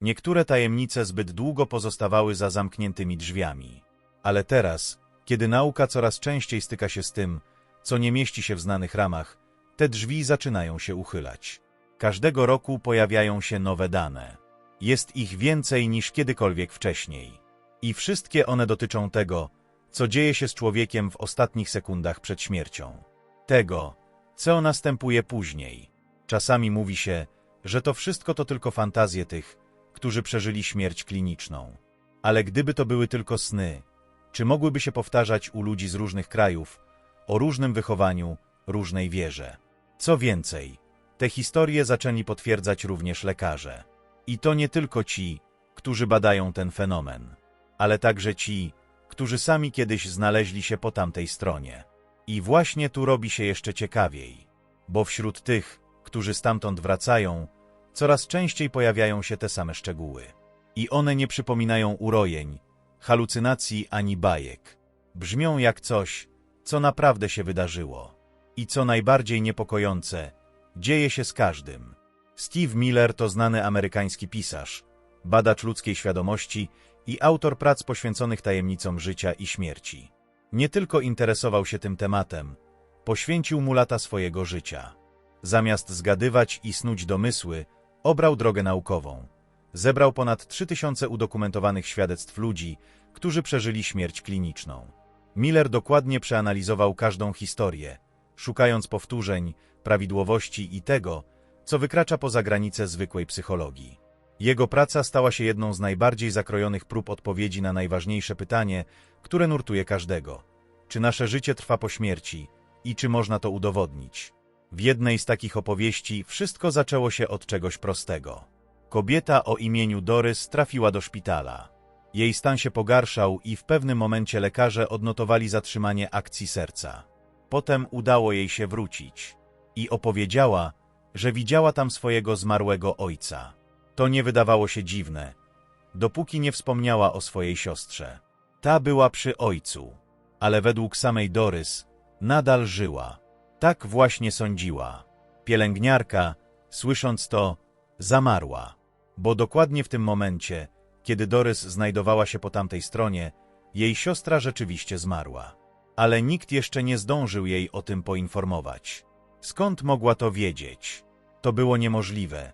Niektóre tajemnice zbyt długo pozostawały za zamkniętymi drzwiami. Ale teraz, kiedy nauka coraz częściej styka się z tym, co nie mieści się w znanych ramach, te drzwi zaczynają się uchylać. Każdego roku pojawiają się nowe dane. Jest ich więcej niż kiedykolwiek wcześniej. I wszystkie one dotyczą tego, co dzieje się z człowiekiem w ostatnich sekundach przed śmiercią. Tego, co następuje później. Czasami mówi się, że to wszystko to tylko fantazje tych, którzy przeżyli śmierć kliniczną. Ale gdyby to były tylko sny, czy mogłyby się powtarzać u ludzi z różnych krajów, o różnym wychowaniu, różnej wierze? Co więcej, te historie zaczęli potwierdzać również lekarze. I to nie tylko ci, którzy badają ten fenomen, ale także ci, którzy sami kiedyś znaleźli się po tamtej stronie. I właśnie tu robi się jeszcze ciekawiej, bo wśród tych, którzy stamtąd wracają, coraz częściej pojawiają się te same szczegóły. I one nie przypominają urojeń, halucynacji ani bajek. Brzmią jak coś, co naprawdę się wydarzyło. I co najbardziej niepokojące, dzieje się z każdym. Steve Miller to znany amerykański pisarz, badacz ludzkiej świadomości i autor prac poświęconych tajemnicom życia i śmierci. Nie tylko interesował się tym tematem, poświęcił mu lata swojego życia. Zamiast zgadywać i snuć domysły, obrał drogę naukową. Zebrał ponad 3000 udokumentowanych świadectw ludzi, którzy przeżyli śmierć kliniczną. Miller dokładnie przeanalizował każdą historię, szukając powtórzeń, prawidłowości i tego, co wykracza poza granice zwykłej psychologii. Jego praca stała się jedną z najbardziej zakrojonych prób odpowiedzi na najważniejsze pytanie, które nurtuje każdego. Czy nasze życie trwa po śmierci i czy można to udowodnić? W jednej z takich opowieści wszystko zaczęło się od czegoś prostego. Kobieta o imieniu Dorys trafiła do szpitala. Jej stan się pogarszał i w pewnym momencie lekarze odnotowali zatrzymanie akcji serca. Potem udało jej się wrócić i opowiedziała, że widziała tam swojego zmarłego ojca. To nie wydawało się dziwne, dopóki nie wspomniała o swojej siostrze. Ta była przy ojcu, ale według samej Dorys nadal żyła. Tak właśnie sądziła. Pielęgniarka, słysząc to, zamarła, bo dokładnie w tym momencie, kiedy Dorys znajdowała się po tamtej stronie, jej siostra rzeczywiście zmarła. Ale nikt jeszcze nie zdążył jej o tym poinformować. Skąd mogła to wiedzieć? To było niemożliwe,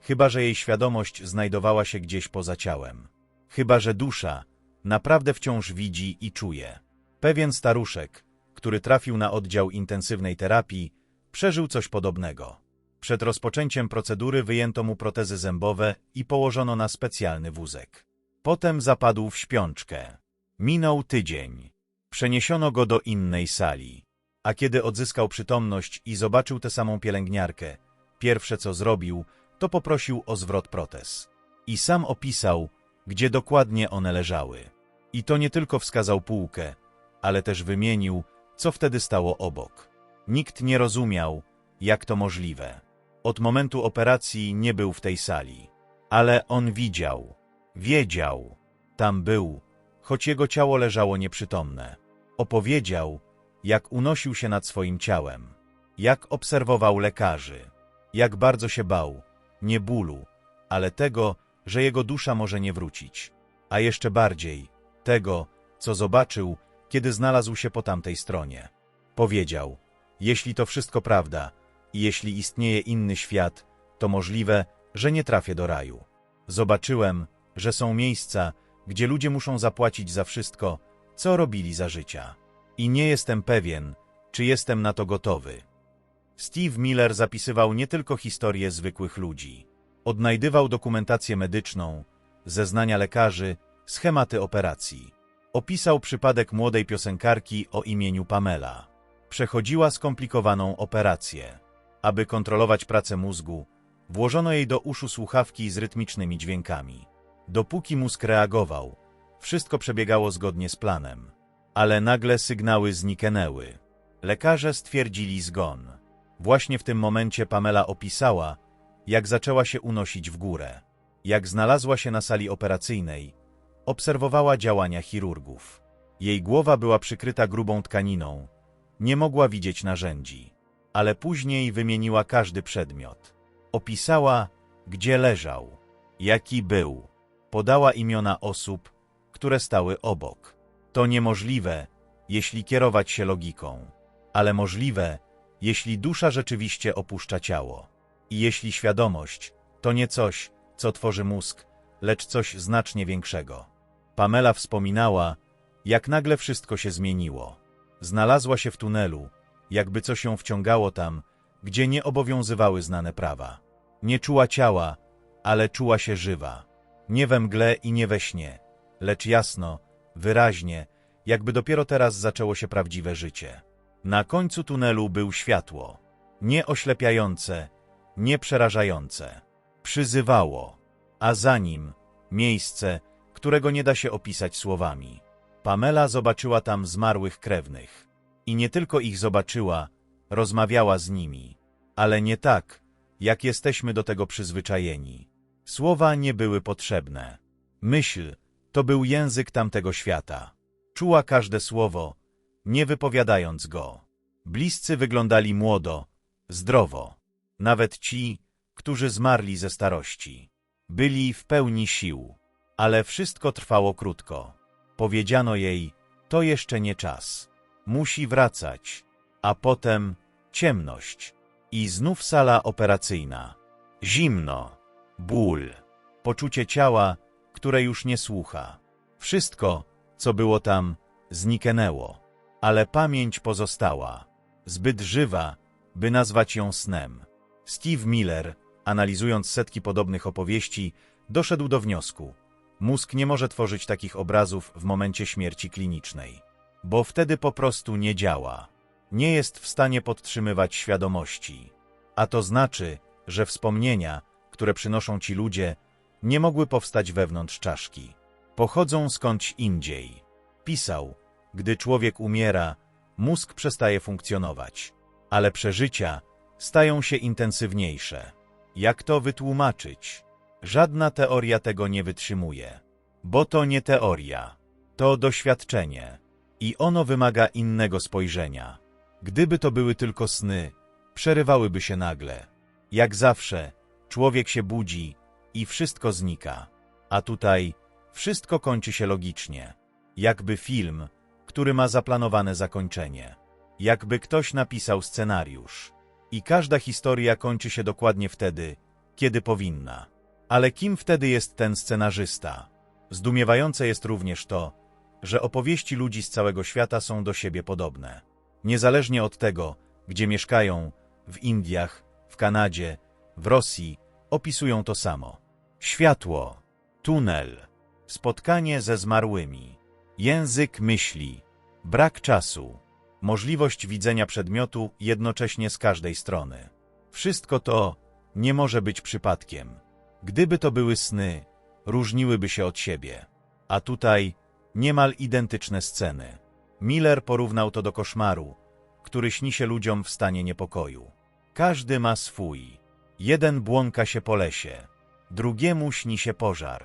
chyba że jej świadomość znajdowała się gdzieś poza ciałem. Chyba że dusza naprawdę wciąż widzi i czuje. Pewien staruszek, który trafił na oddział intensywnej terapii, przeżył coś podobnego. Przed rozpoczęciem procedury wyjęto mu protezy zębowe i położono na specjalny wózek. Potem zapadł w śpiączkę. Minął tydzień. Przeniesiono go do innej sali. A kiedy odzyskał przytomność i zobaczył tę samą pielęgniarkę, pierwsze co zrobił, to poprosił o zwrot protez. I sam opisał, gdzie dokładnie one leżały. I to nie tylko wskazał półkę, ale też wymienił, co wtedy stało obok. Nikt nie rozumiał, jak to możliwe. Od momentu operacji nie był w tej sali. Ale on widział, wiedział, tam był, choć jego ciało leżało nieprzytomne. Opowiedział, jak unosił się nad swoim ciałem, jak obserwował lekarzy, jak bardzo się bał, nie bólu, ale tego, że jego dusza może nie wrócić, a jeszcze bardziej tego, co zobaczył, kiedy znalazł się po tamtej stronie. Powiedział, jeśli to wszystko prawda i jeśli istnieje inny świat, to możliwe, że nie trafię do raju. Zobaczyłem, że są miejsca, gdzie ludzie muszą zapłacić za wszystko, co robili za życia. I nie jestem pewien, czy jestem na to gotowy. Steve Miller zapisywał nie tylko historie zwykłych ludzi. Odnajdywał dokumentację medyczną, zeznania lekarzy, schematy operacji. Opisał przypadek młodej piosenkarki o imieniu Pamela. Przechodziła skomplikowaną operację. Aby kontrolować pracę mózgu, włożono jej do uszu słuchawki z rytmicznymi dźwiękami. Dopóki mózg reagował, wszystko przebiegało zgodnie z planem. Ale nagle sygnały zniknęły. Lekarze stwierdzili zgon. Właśnie w tym momencie Pamela opisała, jak zaczęła się unosić w górę. Jak znalazła się na sali operacyjnej, obserwowała działania chirurgów. Jej głowa była przykryta grubą tkaniną, nie mogła widzieć narzędzi, ale później wymieniła każdy przedmiot. Opisała, gdzie leżał, Jaki był? Podała imiona osób, które stały obok. To niemożliwe, jeśli kierować się logiką, ale możliwe, jeśli dusza rzeczywiście opuszcza ciało. I jeśli świadomość to nie coś, co tworzy mózg, lecz coś znacznie większego. Pamela wspominała, jak nagle wszystko się zmieniło. Znalazła się w tunelu, jakby coś ją wciągało tam, gdzie nie obowiązywały znane prawa. Nie czuła ciała, ale czuła się żywa. Nie we mgle i nie we śnie, lecz jasno, wyraźnie, jakby dopiero teraz zaczęło się prawdziwe życie. Na końcu tunelu był światło. Nie oślepiające, nie przerażające. Przyzywało, a za nim miejsce, którego nie da się opisać słowami. Pamela zobaczyła tam zmarłych krewnych. I nie tylko ich zobaczyła, rozmawiała z nimi. Ale nie tak, jak jesteśmy do tego przyzwyczajeni. Słowa nie były potrzebne. Myśl to był język tamtego świata. Czuła każde słowo, nie wypowiadając go. Bliscy wyglądali młodo, zdrowo. Nawet ci, którzy zmarli ze starości. Byli w pełni sił. Ale wszystko trwało krótko. Powiedziano jej, to jeszcze nie czas. Musi wracać. A potem ciemność. I znów sala operacyjna. Zimno. Ból. Poczucie ciała, które już nie słucha. Wszystko, co było tam, zniknęło. Ale pamięć pozostała. Zbyt żywa, by nazwać ją snem. Steve Miller, analizując setki podobnych opowieści, doszedł do wniosku. Mózg nie może tworzyć takich obrazów w momencie śmierci klinicznej, bo wtedy po prostu nie działa. Nie jest w stanie podtrzymywać świadomości. A to znaczy, że wspomnienia, które przynoszą ci ludzie, nie mogły powstać wewnątrz czaszki. Pochodzą skądś indziej. Pisał, gdy człowiek umiera, mózg przestaje funkcjonować, ale przeżycia stają się intensywniejsze. Jak to wytłumaczyć? Żadna teoria tego nie wytrzymuje. Bo to nie teoria, to doświadczenie. I ono wymaga innego spojrzenia. Gdyby to były tylko sny, przerywałyby się nagle. Jak zawsze, człowiek się budzi i wszystko znika. A tutaj wszystko kończy się logicznie. Jakby film, który ma zaplanowane zakończenie. Jakby ktoś napisał scenariusz. I każda historia kończy się dokładnie wtedy, kiedy powinna. Ale kim wtedy jest ten scenarzysta? Zdumiewające jest również to, że opowieści ludzi z całego świata są do siebie podobne. Niezależnie od tego, gdzie mieszkają, w Indiach, w Kanadzie, w Rosji, opisują to samo. Światło, tunel, spotkanie ze zmarłymi, język myśli, brak czasu, możliwość widzenia przedmiotu jednocześnie z każdej strony. Wszystko to nie może być przypadkiem. Gdyby to były sny, różniłyby się od siebie. A tutaj niemal identyczne sceny. Miller porównał to do koszmaru, który śni się ludziom w stanie niepokoju. Każdy ma swój. Jeden błąka się po lesie, drugiemu śni się pożar,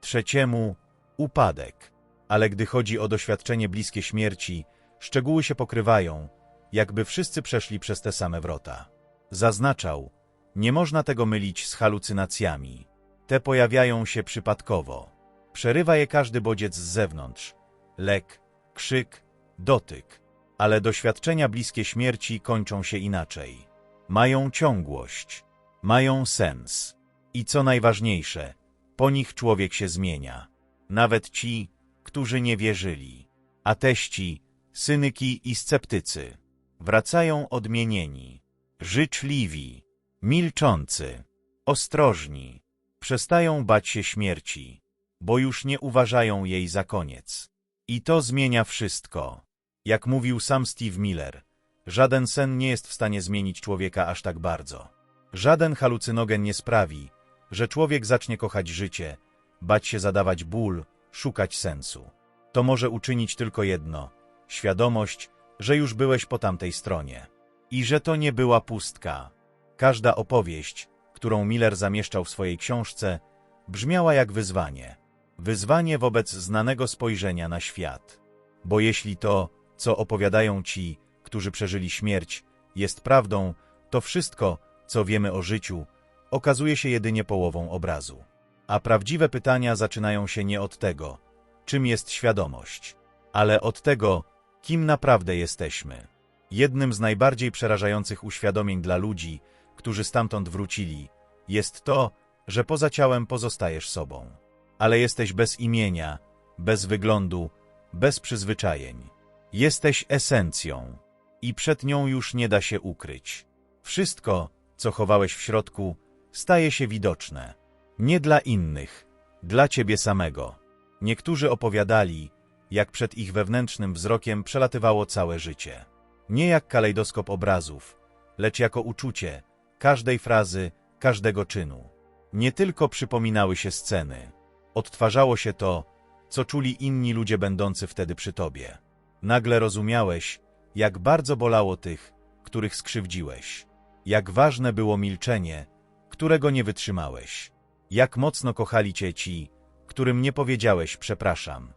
trzeciemu upadek. Ale gdy chodzi o doświadczenie bliskie śmierci, szczegóły się pokrywają, jakby wszyscy przeszli przez te same wrota. Zaznaczał, nie można tego mylić z halucynacjami. Te pojawiają się przypadkowo. Przerywa je każdy bodziec z zewnątrz. Lek, krzyk, dotyk. Ale doświadczenia bliskie śmierci kończą się inaczej. Mają ciągłość, mają sens. I co najważniejsze, po nich człowiek się zmienia. Nawet ci, którzy nie wierzyli. Ateści, synyki i sceptycy. Wracają odmienieni, życzliwi, milczący, ostrożni. Przestają bać się śmierci, bo już nie uważają jej za koniec. I to zmienia wszystko. Jak mówił sam Steve Miller, żaden sen nie jest w stanie zmienić człowieka aż tak bardzo. Żaden halucynogen nie sprawi, że człowiek zacznie kochać życie, bać się zadawać ból, szukać sensu. To może uczynić tylko jedno – świadomość, że już byłeś po tamtej stronie. I że to nie była pustka. Każda opowieść, którą Miller zamieszczał w swojej książce, brzmiała jak wyzwanie. Wyzwanie wobec znanego spojrzenia na świat. Bo jeśli to, co opowiadają ci, którzy przeżyli śmierć, jest prawdą, to wszystko, co wiemy o życiu, okazuje się jedynie połową obrazu. A prawdziwe pytania zaczynają się nie od tego, czym jest świadomość, ale od tego, kim naprawdę jesteśmy. Jednym z najbardziej przerażających uświadomień dla ludzi, którzy stamtąd wrócili, jest to, że poza ciałem pozostajesz sobą. Ale jesteś bez imienia, bez wyglądu, bez przyzwyczajeń. Jesteś esencją i przed nią już nie da się ukryć. Wszystko, co chowałeś w środku, staje się widoczne. Nie dla innych, dla ciebie samego. Niektórzy opowiadali, jak przed ich wewnętrznym wzrokiem przelatywało całe życie. Nie jak kalejdoskop obrazów, lecz jako uczucie każdej frazy, każdego czynu. Nie tylko przypominały się sceny. Odtwarzało się to, co czuli inni ludzie będący wtedy przy tobie. Nagle rozumiałeś, jak bardzo bolało tych, których skrzywdziłeś. Jak ważne było milczenie, którego nie wytrzymałeś. Jak mocno kochali cię ci, którym nie powiedziałeś przepraszam.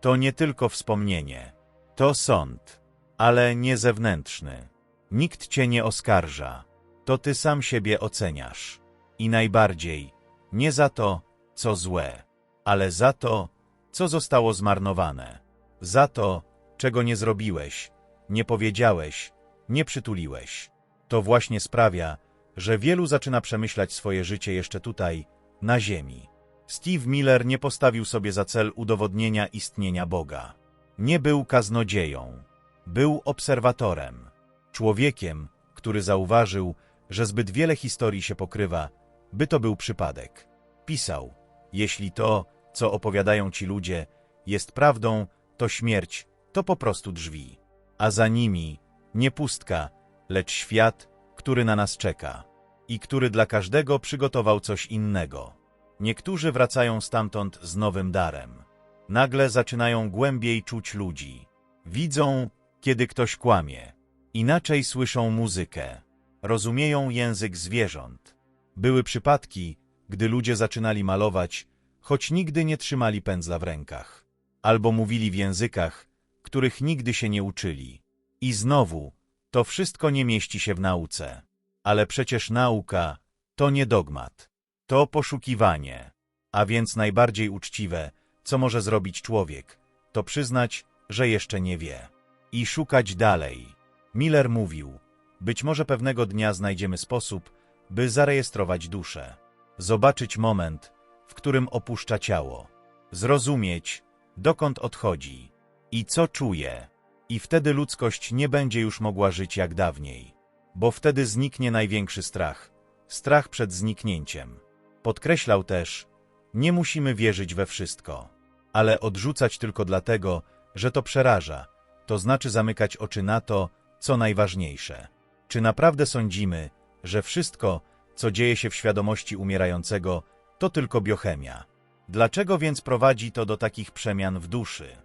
To nie tylko wspomnienie. To sąd, ale nie zewnętrzny. Nikt cię nie oskarża. To ty sam siebie oceniasz. I najbardziej, nie za to, co złe, ale za to, co zostało zmarnowane. Za to, czego nie zrobiłeś, nie powiedziałeś, nie przytuliłeś. To właśnie sprawia, że wielu zaczyna przemyślać swoje życie jeszcze tutaj, na ziemi. Steve Miller nie postawił sobie za cel udowodnienia istnienia Boga. Nie był kaznodzieją. Był obserwatorem. Człowiekiem, który zauważył, że zbyt wiele historii się pokrywa, by to był przypadek. Pisał, jeśli to, co opowiadają ci ludzie, jest prawdą, to śmierć, to po prostu drzwi. A za nimi nie pustka, lecz świat, który na nas czeka i który dla każdego przygotował coś innego. Niektórzy wracają stamtąd z nowym darem. Nagle zaczynają głębiej czuć ludzi. Widzą, kiedy ktoś kłamie. Inaczej słyszą muzykę. Rozumieją język zwierząt. Były przypadki, gdy ludzie zaczynali malować, choć nigdy nie trzymali pędzla w rękach. Albo mówili w językach, których nigdy się nie uczyli. I znowu, to wszystko nie mieści się w nauce. Ale przecież nauka to nie dogmat. To poszukiwanie. A więc najbardziej uczciwe, co może zrobić człowiek, to przyznać, że jeszcze nie wie. I szukać dalej. Miller mówił, być może pewnego dnia znajdziemy sposób, by zarejestrować duszę. Zobaczyć moment, w którym opuszcza ciało. Zrozumieć, dokąd odchodzi i co czuje. I wtedy ludzkość nie będzie już mogła żyć jak dawniej. Bo wtedy zniknie największy strach. Strach przed zniknięciem. Podkreślał też, nie musimy wierzyć we wszystko, ale odrzucać tylko dlatego, że to przeraża, to znaczy zamykać oczy na to, co najważniejsze. Czy naprawdę sądzimy, że wszystko, co dzieje się w świadomości umierającego, to tylko biochemia? Dlaczego więc prowadzi to do takich przemian w duszy?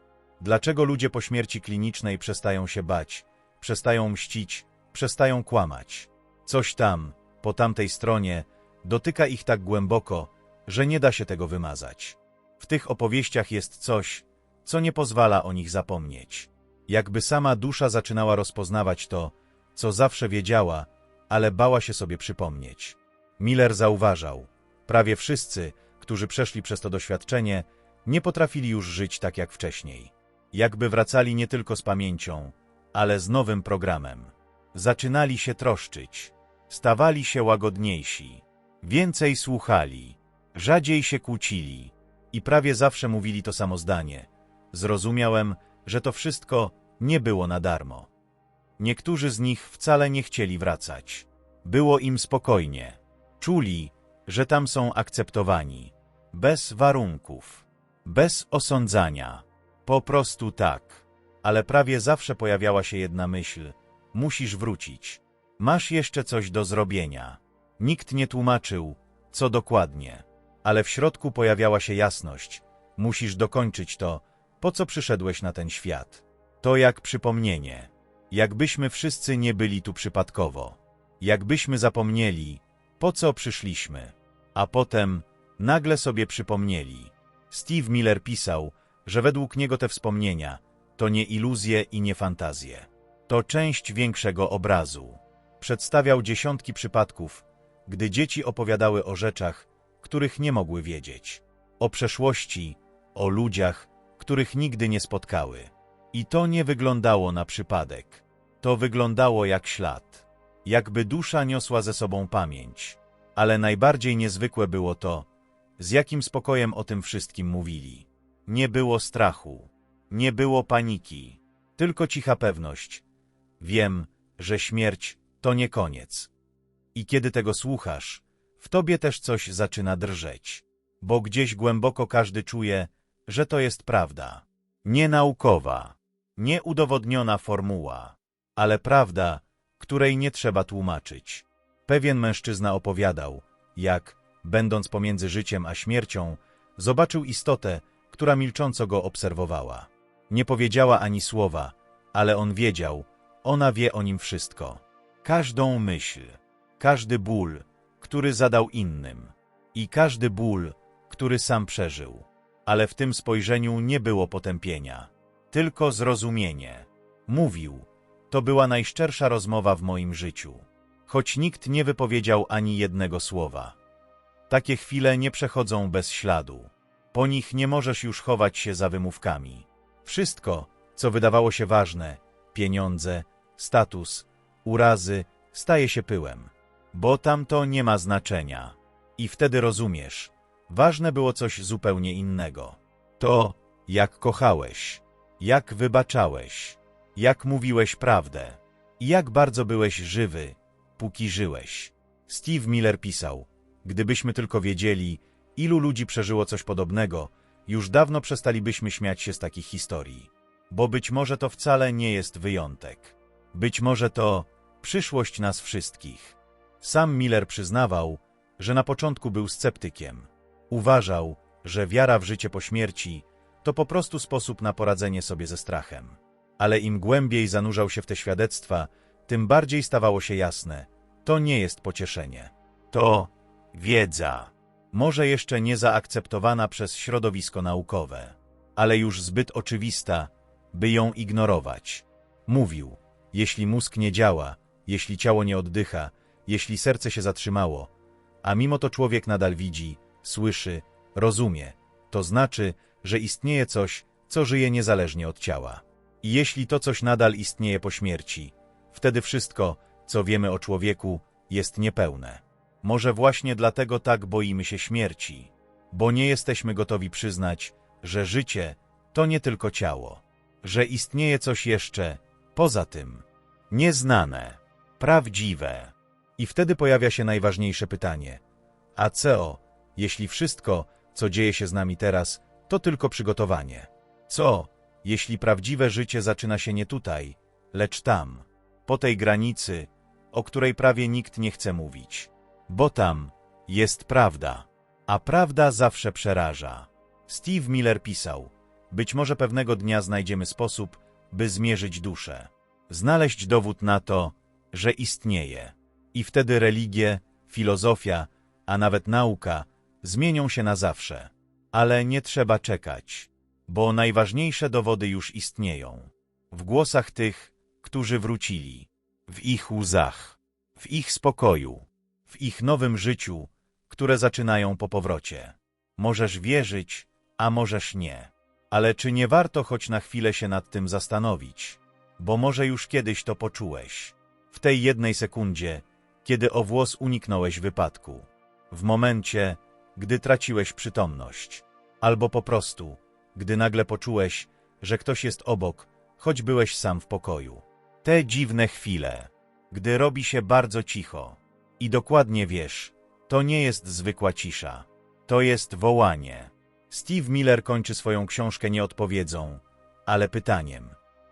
Dlaczego ludzie po śmierci klinicznej przestają się bać, przestają mścić, przestają kłamać? Coś tam, po tamtej stronie, dotyka ich tak głęboko, że nie da się tego wymazać. W tych opowieściach jest coś, co nie pozwala o nich zapomnieć. Jakby sama dusza zaczynała rozpoznawać to, co zawsze wiedziała, ale bała się sobie przypomnieć. Miller zauważał, prawie wszyscy, którzy przeszli przez to doświadczenie, nie potrafili już żyć tak jak wcześniej. Jakby wracali nie tylko z pamięcią, ale z nowym programem. Zaczynali się troszczyć, stawali się łagodniejsi, więcej słuchali, rzadziej się kłócili i prawie zawsze mówili to samo zdanie. Zrozumiałem, że to wszystko nie było na darmo. Niektórzy z nich wcale nie chcieli wracać. Było im spokojnie. Czuli, że tam są akceptowani. Bez warunków. Bez osądzania. Po prostu tak. Ale prawie zawsze pojawiała się jedna myśl. Musisz wrócić. Masz jeszcze coś do zrobienia. Nikt nie tłumaczył, co dokładnie. Ale w środku pojawiała się jasność. Musisz dokończyć to, po co przyszedłeś na ten świat. To jak przypomnienie. Jakbyśmy wszyscy nie byli tu przypadkowo. Jakbyśmy zapomnieli, po co przyszliśmy. A potem nagle sobie przypomnieli. Steve Miller pisał, że według niego te wspomnienia to nie iluzje i nie fantazje. To część większego obrazu. Przedstawiał dziesiątki przypadków, gdy dzieci opowiadały o rzeczach, których nie mogły wiedzieć. O przeszłości, o ludziach, których nigdy nie spotkały. I to nie wyglądało na przypadek. To wyglądało jak ślad. Jakby dusza niosła ze sobą pamięć. Ale najbardziej niezwykłe było to, z jakim spokojem o tym wszystkim mówili. Nie było strachu, nie było paniki, tylko cicha pewność. Wiem, że śmierć to nie koniec. I kiedy tego słuchasz, w tobie też coś zaczyna drżeć, bo gdzieś głęboko każdy czuje, że to jest prawda. Nie naukowa, nie udowodniona formuła, ale prawda, której nie trzeba tłumaczyć. Pewien mężczyzna opowiadał, jak, będąc pomiędzy życiem a śmiercią, zobaczył istotę, która milcząco go obserwowała. Nie powiedziała ani słowa, ale on wiedział, ona wie o nim wszystko. Każdą myśl, każdy ból, który zadał innym i każdy ból, który sam przeżył. Ale w tym spojrzeniu nie było potępienia, tylko zrozumienie. Mówił, to była najszczersza rozmowa w moim życiu, choć nikt nie wypowiedział ani jednego słowa. Takie chwile nie przechodzą bez śladu. Po nich nie możesz już chować się za wymówkami. Wszystko, co wydawało się ważne, pieniądze, status, urazy, staje się pyłem. Bo tamto nie ma znaczenia. I wtedy rozumiesz, ważne było coś zupełnie innego. To, jak kochałeś, jak wybaczałeś, jak mówiłeś prawdę i jak bardzo byłeś żywy, póki żyłeś. Steve Miller pisał, gdybyśmy tylko wiedzieli, ilu ludzi przeżyło coś podobnego, już dawno przestalibyśmy śmiać się z takich historii. Bo być może to wcale nie jest wyjątek. Być może to przyszłość nas wszystkich. Sam Miller przyznawał, że na początku był sceptykiem. Uważał, że wiara w życie po śmierci to po prostu sposób na poradzenie sobie ze strachem. Ale im głębiej zanurzał się w te świadectwa, tym bardziej stawało się jasne, to nie jest pocieszenie. To wiedza. Może jeszcze nie zaakceptowana przez środowisko naukowe, ale już zbyt oczywista, by ją ignorować. Mówił, jeśli mózg nie działa, jeśli ciało nie oddycha, jeśli serce się zatrzymało, a mimo to człowiek nadal widzi, słyszy, rozumie, to znaczy, że istnieje coś, co żyje niezależnie od ciała. I jeśli to coś nadal istnieje po śmierci, wtedy wszystko, co wiemy o człowieku, jest niepełne. Może właśnie dlatego tak boimy się śmierci, bo nie jesteśmy gotowi przyznać, że życie to nie tylko ciało, że istnieje coś jeszcze poza tym, nieznane, prawdziwe. I wtedy pojawia się najważniejsze pytanie. A co, jeśli wszystko, co dzieje się z nami teraz, to tylko przygotowanie? Co, jeśli prawdziwe życie zaczyna się nie tutaj, lecz tam, po tej granicy, o której prawie nikt nie chce mówić? Bo tam jest prawda, a prawda zawsze przeraża. Steve Miller pisał, być może pewnego dnia znajdziemy sposób, by zmierzyć duszę, znaleźć dowód na to, że istnieje. I wtedy religie, filozofia, a nawet nauka zmienią się na zawsze. Ale nie trzeba czekać, bo najważniejsze dowody już istnieją. W głosach tych, którzy wrócili, w ich łzach, w ich spokoju, w ich nowym życiu, które zaczynają po powrocie. Możesz wierzyć, a możesz nie. Ale czy nie warto choć na chwilę się nad tym zastanowić? Bo może już kiedyś to poczułeś. W tej jednej sekundzie, kiedy o włos uniknąłeś wypadku. W momencie, gdy traciłeś przytomność. Albo po prostu, gdy nagle poczułeś, że ktoś jest obok, choć byłeś sam w pokoju. Te dziwne chwile, gdy robi się bardzo cicho i dokładnie wiesz, to nie jest zwykła cisza, to jest wołanie. Steve Miller kończy swoją książkę nie odpowiedzą, ale pytaniem.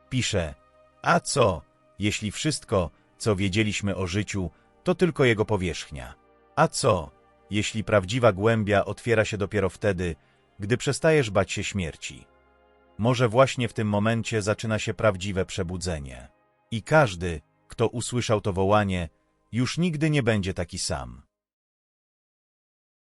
Pisze, a co, jeśli wszystko, co wiedzieliśmy o życiu, to tylko jego powierzchnia? A co, jeśli prawdziwa głębia otwiera się dopiero wtedy, gdy przestajesz bać się śmierci? Może właśnie w tym momencie zaczyna się prawdziwe przebudzenie. I każdy, kto usłyszał to wołanie, już nigdy nie będzie taki sam.